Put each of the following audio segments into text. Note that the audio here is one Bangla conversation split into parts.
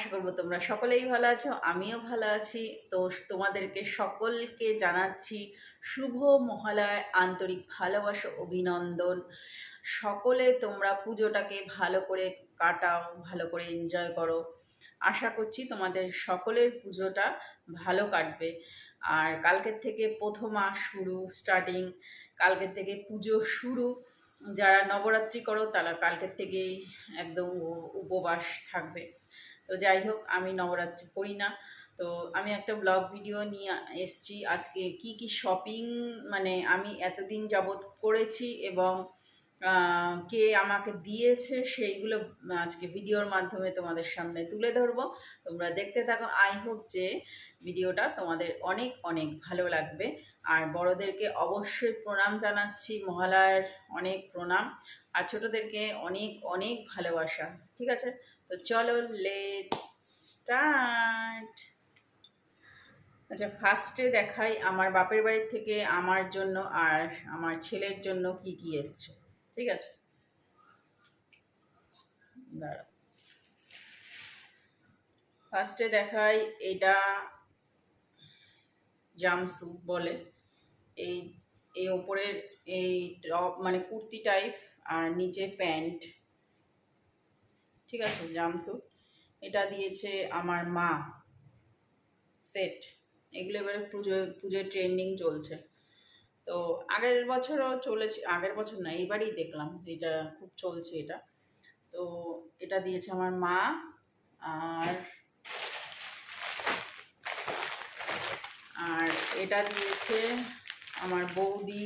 আশা করব তোমরা সকলেই ভালো আছো, আমিও ভালো আছি। তো তোমাদেরকে সকলকে জানাচ্ছি শুভ মহালয়ার আন্তরিক ভালোবাসা, অভিনন্দন। সকলে তোমরা পুজোটাকে ভালো করে কাটাও, ভালো করে এনজয় করো। আশা করছি তোমাদের সকলের পুজোটা ভালো কাটবে। আর কালকের থেকে প্রথম শুরু স্টার্টিং কালকের থেকে পুজো শুরু। যারা নবরাত্রি করো, তারা কালকের থেকেই একদম উপবাস থাকবে। তো যাই হোক, আমি নবরাত্রি করি না। তো আমি একটা ব্লগ ভিডিও নিয়ে এসছি আজকে। কি কি শপিং মানে আমি এতদিন যাবৎ করেছি এবং কে আমাকে দিয়েছে সেইগুলো আজকে ভিডিওর মাধ্যমে তোমাদের সামনে তুলে ধরবো। তোমরা দেখতে থাকো। আই হোপ যে ভিডিওটা তোমাদের অনেক অনেক ভালো লাগবে। আর বড়দেরকে অবশ্যই প্রণাম জানাচ্ছি। মহালয়ার অনেক প্রণাম। আর ছোটোদেরকে অনেক অনেক ভালোবাসা। ঠিক আছে? তো চলো লেট স্টার্ট আচ্ছা ফার্স্টে দেখাই আমার বাপের বাড়ির থেকে আমার জন্য আর আমার ছেলের জন্য কি কি এসছে, ঠিক আছে? দাঁড়া ফার্স্টে দেখাই এটা জামস্যুট বলে। এই এই ওপরের এই টপ মানে কুর্তি টাইপ আর নিচে প্যান্ট। ঠিক আছে জামস্যুট এটা দিয়েছে আমার মা। সেট এগুলো এবারে পুজো, পুজোর ট্রেন্ডিং চলছে। তো আগের বছরও চলেছে, আগের বছর না এইবারই দেখলাম এটা খুব চলছে এটা। তো এটা দিয়েছে আমার মা, আর আর এটা দিয়েছে আমার বৌদি।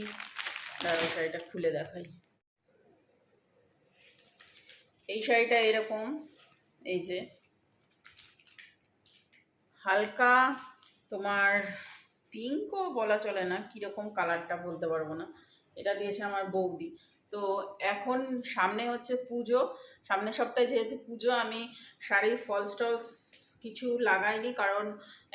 দাঁড়াও এটা খুলে দেখাই। এই শাড়িটা এরকম, এই যে। হালকা তোমার পিঙ্কও বলা চলে না, কীরকম কালারটা বলতে পারব না। এটা দিয়েছে আমার বৌদি। তো এখন সামনে হচ্ছে পুজো। সামনের সপ্তাহে যেহেতু পুজো, আমি শাড়ির ফলস টলস কিছু লাগাইনি, কারণ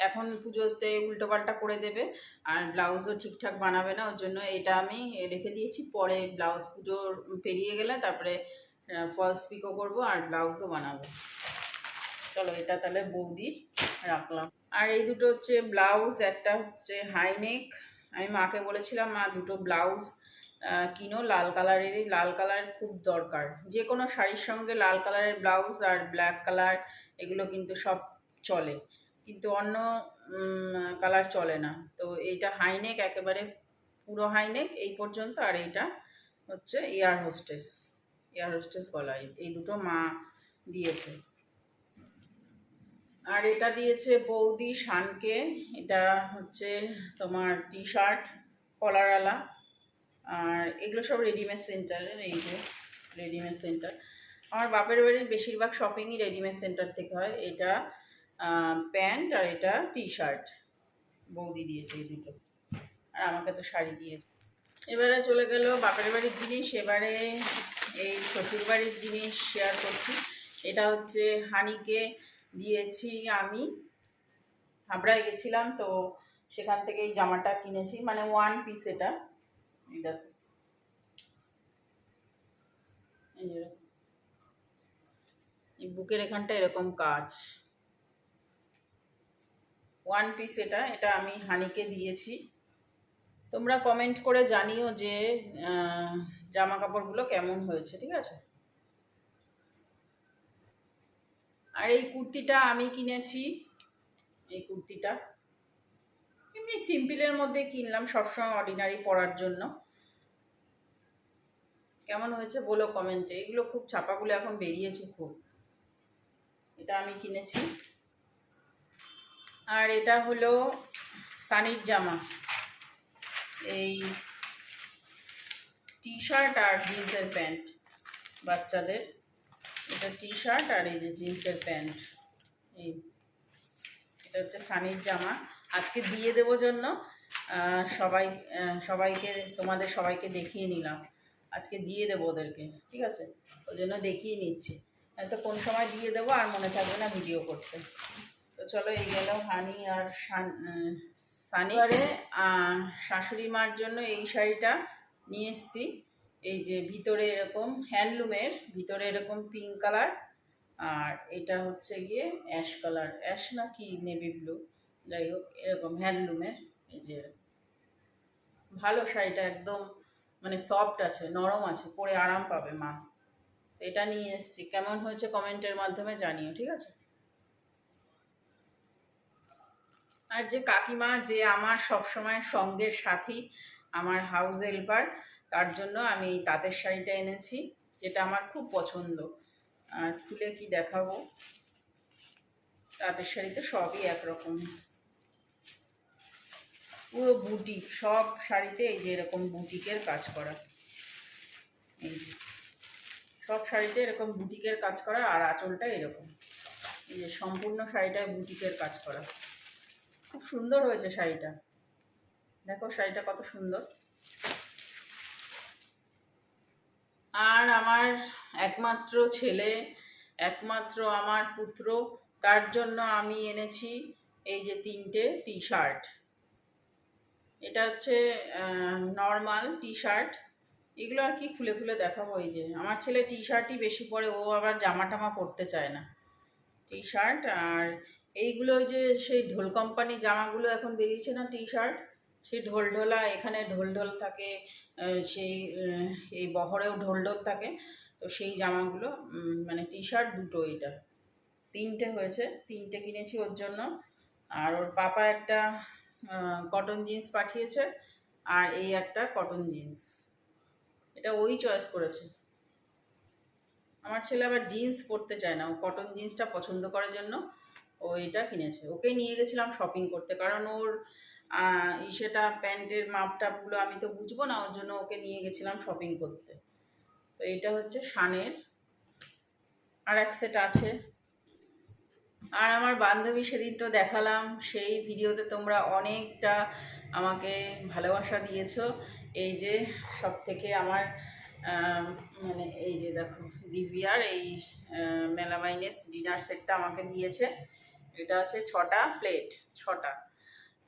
এখন পুজোতে উল্টোপাল্টা করে দেবে আর ব্লাউজও ঠিকঠাক বানাবে না, ওর জন্য এটা আমি রেখে দিয়েছি। পরে ব্লাউজ পুজো পেরিয়ে গেলে তারপরে ফলস পিকও করব আর ব্লাউজও বানাবো। চলো এটা তাহলে বৌদির রাখলাম। আর এই দুটো হচ্ছে ব্লাউজ একটা হচ্ছে হাইনেক আমি মাকে বলেছিলাম, মা, দুটো ব্লাউজ কিনো, লাল কালারেরই, লাল কালার খুব দরকার। যে কোনো শাড়ির সঙ্গে লাল কালারের ব্লাউজ আর ব্ল্যাক কালার, এগুলো কিন্তু সব চলে। কিন্তু অন্য কালার চলে না। তো এইটা হাইনেক একেবারে পুরো হাইনেক এই পর্যন্ত। আর এইটা হচ্ছে এয়ার হোস্টেস এয়ার হোস্টেস গলা, এই- দুটো মা দিয়েছে। আর এটা দিয়েছে বৌদি শানকে, এটা হচ্ছে তোমার টি শার্ট কলারওয়ালা আর এগুলো সব রেডিমেড সেন্টারের, এই যে রেডিমেড সেন্টার। আমার বাপের বাড়ির বেশিরভাগ শপিংই রেডিমেড সেন্টার থেকে হয়। এটা প্যান্ট আর এটা টি শার্ট বৌদি দিয়েছে এই দুটো। আর আমাকে তো শাড়ি দিয়েছে। এবারে চলে গেল বাপের বাড়ির জিনিস। এবারে এই শ্বশুর বাড়ির জিনিস শেয়ার করছি। এটা হচ্ছে হানিকে দিয়েছি আমি। হাবড়ায় গেছিলাম তো সেখান থেকে এই জামাটা কিনেছি। মানে ওয়ান পিস এটা। দেখো। বুকের এখানটা এরকম কাজ। ওয়ান পিস এটা। এটা আমি হানিকে দিয়েছি। তোমরা কমেন্ট করে জানিও যে জামা কাপড়গুলো কেমন হয়েছে, ঠিক আছে? আর এই কুর্তিটা আমি কিনেছি, এই কুর্তিটা এমনি সিম্পলের মধ্যে কিনলাম, সবসময় অর্ডিনারি পরার জন্য। কেমন হয়েছে বলো কমেন্টে এগুলো খুব ছাপাগুলো এখন বেরিয়েছে খুব। এটা আমি কিনেছি। আর এটা হলো সানির জামা। এই টি শার্ট আর জিন্সের প্যান্ট বাচ্চাদের। এটা টি শার্ট আর এই যে জিন্সের প্যান্ট এই এটা হচ্ছে সানির জামা। আজকে দিয়ে দেবো জন্য। সবাই সবাইকে তোমাদের সবাইকে দেখিয়ে নিলাম। আজকে দিয়ে দেবো ওদেরকে ঠিক আছে? ওই জন্য দেখিয়ে নিচ্ছি। তো কোন সময় দিয়ে দেবো আর মনে থাকবে না ভিডিও করতে। তো চলো এই গেল হানি আর আহ, সানিবারে শাশুড়ি মার জন্য এই শাড়িটা। নিয়ে এসেছি। এই যে ভিতরে এরকম হ্যান্ডলুমের ভিতরে এরকম পিঙ্ক কালার আর এটা হচ্ছে গিয়ে অ্যাশ কালার অ্যাশ না কি নেভি ব্লু যাই হোক, এরকম হ্যান্ডলুমের এই যে। ভালো শাড়িটা একদম মানে সফট আছে, নরম আছে, পরে আরাম পাবে মা। এটা নিয়ে এসেছি। কেমন হয়েছে কমেন্টের মাধ্যমে জানিও, ঠিক আছে? আর যে কাকিমা, যে আমার সবসময় সঙ্গের সাথী আমার হাউস হেল্পার তার জন্য আমি এই তাঁতের শাড়িটা এনেছি, যেটা আমার খুব পছন্দ। আর খুলে কি দেখাবো? তাঁতের শাড়িতে সবই একরকম। পুরো বুটিক, সব শাড়িতে এই যে এরকম বুটিকের কাজ করা। এই যে, সব শাড়িতে এরকম বুটিকের কাজ করা, আর আঁচলটা এরকম। এই যে সম্পূর্ণ শাড়িটায় বুটিকের কাজ করা। খুব সুন্দর হয়েছে শাড়িটা। দেখো শাড়িটা কত সুন্দর। আর আমার একমাত্র ছেলে, একমাত্র আমার পুত্র, তার জন্য আমি এনেছি এই যে তিনটে টি শার্ট এটা হচ্ছে নর্মাল টি শার্ট এগুলো আর কি খুলে খুলে দেখাবো এই যে। আমার ছেলে টি শার্টই বেশি পরে, ও আবার জামা টামা পরতে চায় না। টি শার্ট আর এইগুলো যে সেই ঢোল কোম্পানি জামাগুলো এখন বেরিয়েছে না টি শার্ট সেই ঢোল ঢোলা এখানে ঢোল ঢোল থাকে সেই এই বহরেও ঢোল ঢোল থাকে। তো সেই জামাগুলো মানে টি শার্ট দুটো এটা। তিনটে হয়েছে, তিনটে কিনেছি ওর জন্য। আর ওর পাপা একটা কটন জিন্স পাঠিয়েছে, আর এই একটা কটন জিন্স এটা ওই চয়েস করেছে। আমার ছেলে আবার জিন্স পরতে চায় না, ও কটন জিন্সটা পছন্দ করার জন্য, ও এটা কিনেছে। ওকে নিয়ে গেছিলাম শপিং করতে, কারণ ওর সেটা প্যান্টের মাপটাপগুলো আমি তো বুঝব না, ওর জন্য ওকে নিয়ে গেছিলাম শপিং করতে। তো এটা হচ্ছে শানের। আর এক সেট আছে। আর আমার বান্ধবী সেদিন তো দেখালাম, সেই ভিডিওতে তোমরা অনেকটা আমাকে ভালোবাসা দিয়েছ। এই যে সব থেকে আমার মানে এই যে দেখো, দিব্যার এই মেলামাইনেস ডিনার সেটটা আমাকে দিয়েছে। এটা হচ্ছে ছটা প্লেট ছটা।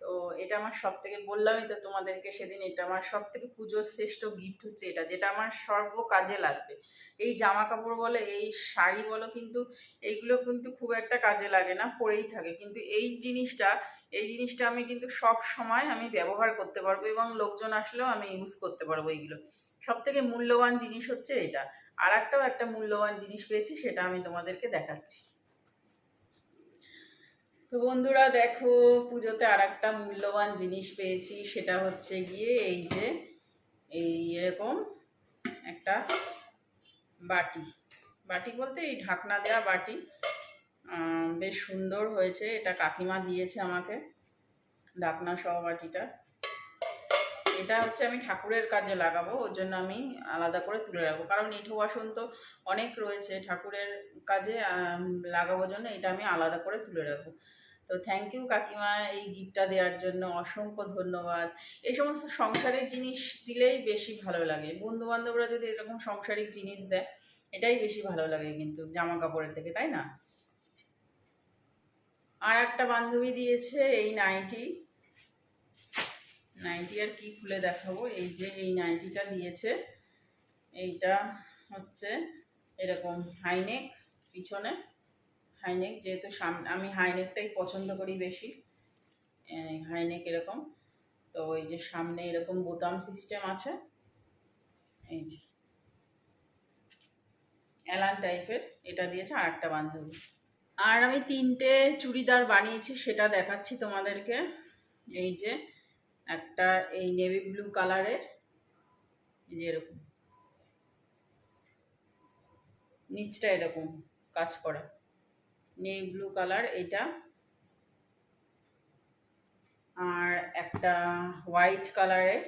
তো এটা আমার সব থেকে বললামই তো তোমাদেরকে সেদিন, এটা আমার সব থেকে পুজোর শ্রেষ্ঠ গিফট হচ্ছে এটা, যেটা আমার সর্ব কাজে লাগবে। এই জামা কাপড় বলো, এই শাড়ি বলো কিন্তু, এইগুলো কিন্তু খুব একটা কাজে লাগে না, পরেই থাকে। কিন্তু এই জিনিসটা এই জিনিসটা আমি কিন্তু সব সময় আমি ব্যবহার করতে পারব এবং লোকজন আসলেও আমি ইউজ করতে পারব এইগুলো। সব থেকে মূল্যবান জিনিস হচ্ছে এটা। আর একটাও একটা মূল্যবান জিনিস পেয়েছি, সেটা আমি তোমাদেরকে দেখাচ্ছি। তো বন্ধুরা দেখো পুজোতে আর একটা মূল্যবান জিনিস পেয়েছি সেটা হচ্ছে গিয়ে এই যে এই এরকম একটা বাটি। বাটি বলতে এই ঢাকনা দেওয়া বাটি। বেশ সুন্দর হয়েছে এটা কাকিমা দিয়েছে আমাকে ঢাকনা সহ বাটিটা। এটা হচ্ছে আমি ঠাকুরের কাজে লাগাবো ওর জন্য আমি আলাদা করে তুলে রাখব। কারণ এঁঠো বাসন তো অনেক রয়েছে ঠাকুরের কাজে আম, লাগাবোর জন্য এটা আমি আলাদা করে তুলে রাখব। তো থ্যাংক ইউ কাকিমা এই গিফটটা দেওয়ার জন্য, অসংখ্য ধন্যবাদ। এই সমস্ত সংসারের জিনিস দিলেই বেশি ভালো লাগে। বন্ধু বান্ধবরা যদি এরকম সংসারিক জিনিস দেয়, এটাই বেশি ভালো লাগে কিন্তু জামা কাপড়ের থেকে, তাই না? আর একটা বান্ধবী দিয়েছে এই নাইটি। নাইটি আর কি খুলে দেখাবো? এই যে এই নাইটিটা দিয়েছে। এইটা হচ্ছে এরকম হাইনেক পিছনে। হাইনেক যেহেতু সামনে আমি হাইনেকটাই পছন্দ করি বেশি। হাইনেক এরকম। তো এই যে সামনে এরকম বোতাম সিস্টেম আছে। এই যে। অ্যালান টাইপের এটা দিয়েছে আর একটা বান্ধবী। আর আমি তিনটে চুড়িদার বানিয়েছি, সেটা দেখাচ্ছি তোমাদেরকে। এই যে একটা এই নেভি ব্লু কালারের এই যে এরকম। নিচটা এরকম কাজ করা। নেভি ব্লু কালার এটা। আর একটা হোয়াইট কালারের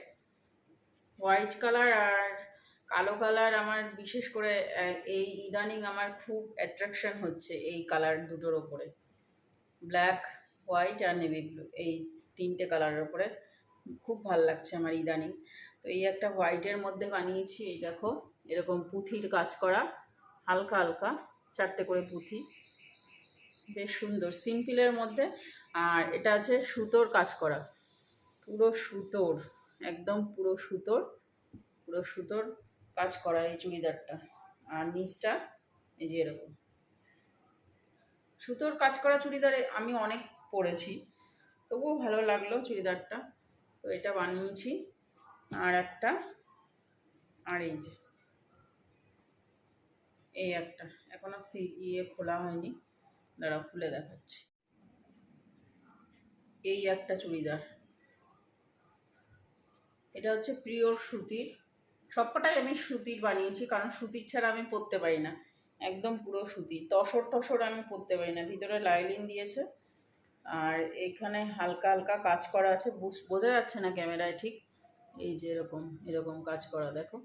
হোয়াইট কালার আর কালো কালার আমার বিশেষ করে এই ইদানিং আমার খুব অ্যাট্রাকশন হচ্ছে এই কালার দুটোর ওপরে। ব্ল্যাক হোয়াইট আর নেভি ব্লু এই তিনটে কালারের ওপরে। খুব ভালো লাগছে আমার ইদানিং। তো এই একটা হোয়াইটের মধ্যে বানিয়েছি, এই দেখো, এরকম পুঁথির কাজ করা, হালকা হালকা, চারটে করে পুঁথি। বেশ সুন্দর। সিম্পলের মধ্যে আর এটা আছে সুতোর কাজ করা। পুরো সুতোর, একদম পুরো সুতোর পুরো সুতোর কাজ করা এই চুড়িদারটা। আর নিচটা এই যে এরকম। সুতোর কাজ করা চুড়িদারে আমি অনেক পরেছি, তবুও ভালো লাগল চুড়িদারটা। তো এটা বানিয়েছি। আর একটা, আর এই যে, এই একটা। এখনও সি ইয়ে খোলা হয়নি। দাঁড়া খুলে দেখাচ্ছি। এই একটা চুড়িদার। এটা হচ্ছে পিওর সুতির। সবকটাই আমি সুতির বানিয়েছি, কারণ সুতির ছাড়া আমি পরতে পারি না। একদম পুরো সুতির। তসর টসর আমি পরতে পারি না। ভিতরে লাইলিন দিয়েছে, আর এখানে হালকা হালকা কাজ করা আছে। বোঝা যাচ্ছে না ক্যামেরায় ঠিক? এই যে এরকম এরকম কাজ করা, দেখো।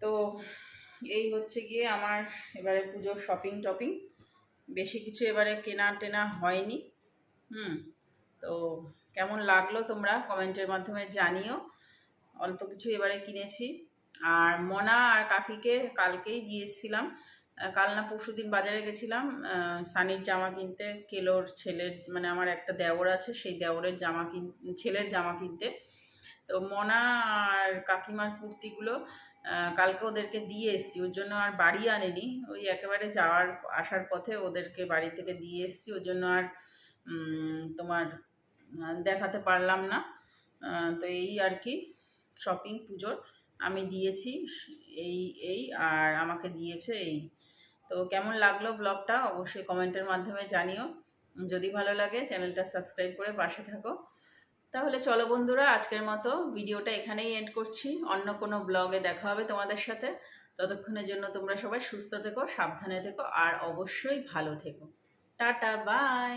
তো এই হচ্ছে গিয়ে আমার এবারে পুজোর শপিং টপিং। বেশি কিছু এবারে কেনা টেনা হয়নি। হুম, তো কেমন লাগল তোমরা কমেন্টের মাধ্যমে জানিও। অল্প কিছু এবারে কিনেছি। আর মনা আর কাকিকে কালকেই গিয়েছিলাম কাল না পরশু দিন বাজারে গেছিলাম। সানির জামা কিনতে, কেলোর ছেলের মানে আমার একটা দেওর আছে, সেই দেওরের জামা কিন, ছেলের জামা কিনতে। তো মনা আর কাকিমার কুর্তিগুলো কালকে ওদেরকে দিয়ে এসেছি। ওর জন্য আর বাড়ি আনেনি। ওই একেবারে যাওয়ার, আসার পথে ওদেরকে বাড়ি থেকে দিয়ে এসেছি। ওর জন্য আর তোমার দেখাতে পারলাম না। তো এই আর কি শপিং পুজোর। আমি দিয়েছি এই এই আর আমাকে দিয়েছে এই। তো কেমন লাগল ব্লগটা অবশ্যই কমেন্টের মাধ্যমে জানিও। যদি ভালো লাগে চ্যানেলটা সাবস্ক্রাইব করে পাশে থাকো। তাহলে চলো বন্ধুরা, আজকের মতো ভিডিওটা এখানেই এন্ড করছি। অন্য কোনো ব্লগে দেখা হবে তোমাদের সাথে। ততক্ষণের জন্য তোমরা সবাই সুস্থ থেকো, সাবধানে থেকো, আর অবশ্যই ভালো থেকো। Tata bye